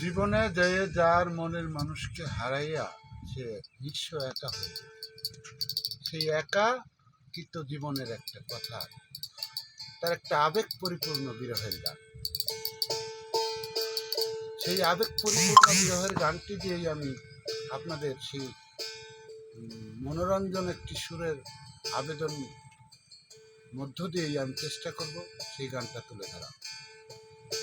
জীবনে যে যার মনের মানুষকে হারাইয়া সে নিঃস্ব একা হয়ে সেই একা কিন্তু জীবনের একটা কথা। তার একটা আবেগ পরিপূর্ণ বিরহের গান। সেই আবেগ পরিপূর্ণ বিরহের গানটি দিয়েই আমি আপনাদের সেই মনোরঞ্জন একটি সুরের আবেদন মধ্য দিয়েই আমি চেষ্টা করব সেই গানটা তুলে ধরা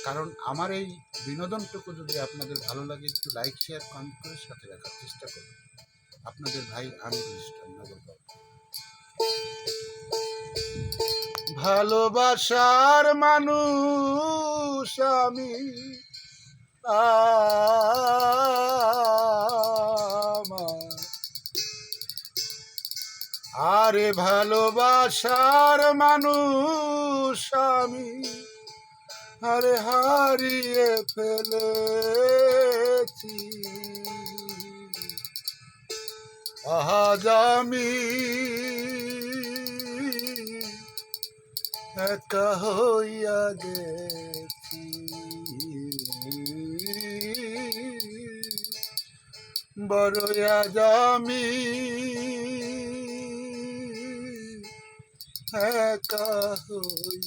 কারণ আমার এই বিনোদনটুকু যদি আপনাদের ভালো লাগে একটু লাইক শেয়ার কমেন্ট করে সাথে রাখার চেষ্টা করবেন আপনাদের ভাই ইসলাম ভালোবাসার মানুষ আমি আরে ভালোবাসার মানুষ আমি আরে হারিয়ে ফেলেছি। আজ আমি একা হইয়া গেছি। বড় আজ আমি একা হইয়া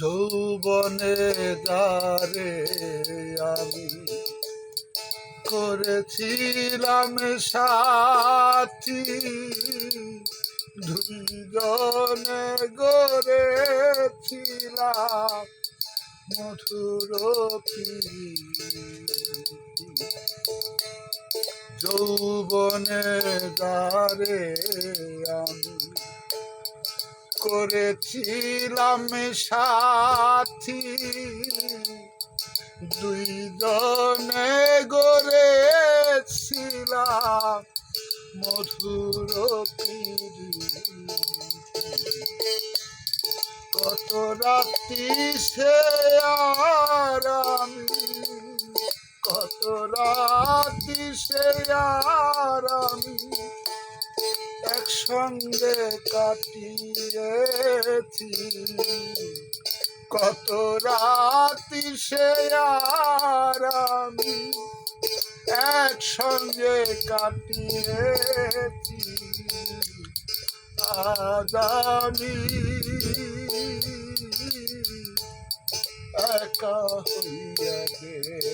যৌবনে দারে আমি করেছিলাম সাথী দুজনে গড়েছিলাম মধুর প্রীতি। যৌবনে দারে আমি করেছিলাম সাথী। দুইজনে গড়েছিলাম মধুর কত রাত্রি সে আর আমি রাত্রি সে আর আমি একসঙ্গে কাটিয়েছি। কত রাত্রি সে আর আমি একসঙ্গে কাটিয়েছি। আজ আমি একা হইয়া গেছি।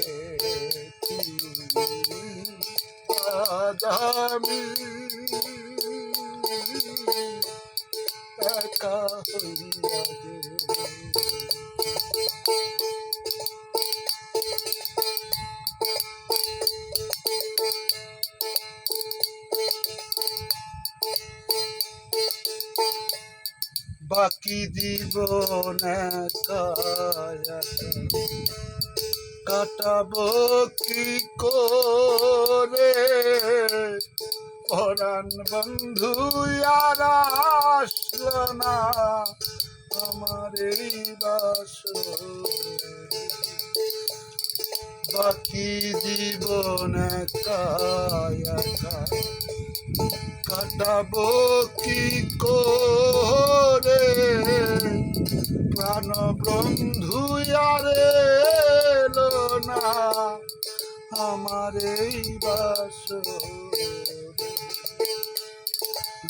আমি একা হইয়া বাকি জীবন কাটাবো কি করে পরাণ বন্ধু, আর না আমার এই বাকি জীবন কাটাবো কি করে? প্রাণ বন্ধু, আর না আমার এই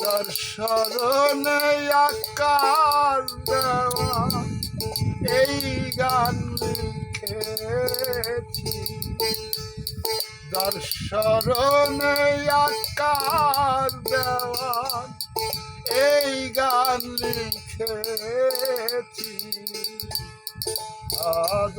বাস দর্শনে আকার দেওয়া এই গান লিখেছি। দর্শনে আকার দেওয়ান এই গান লিখেছি। আজ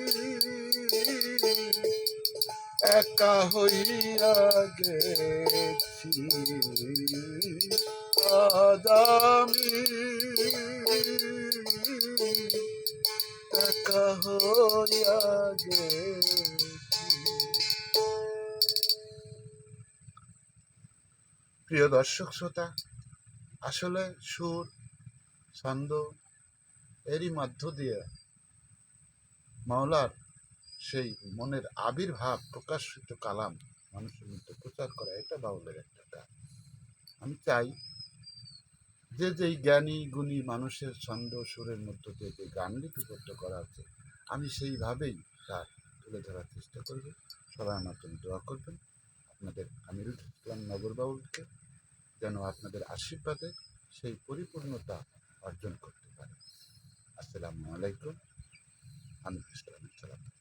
একা হইয়া গেছি। আজ আমি একা হইয়া গেছি। প্রিয় দর্শক, শ্রোতা, আসলে সুর, ছন্দ এরই মধ্য দিয়ে মাওলার সেই মনের আবির্ভাব প্রকাশিত কালাম মানুষের মধ্যে প্রচার করা, এটা বাউলের একটা কাজ। আমি চাই যে যেই জ্ঞানী, গুণী মানুষের ছন্দ সুরের মধ্য দিয়ে যে গান লিপিবদ্ধ করা আছে, আমি সেইভাবেই তার তুলে ধরার চেষ্টা করব। সবাই আমার জন্য দোয়া করবেন। আপনাদের আমিরুল ইসলাম নগর বাউলকে যেন আপনাদের আশীর্বাদে সেই পরিপূর্ণতা অর্জন করতে পারে। আসসালামু আলাইকুম। আমি সালাম।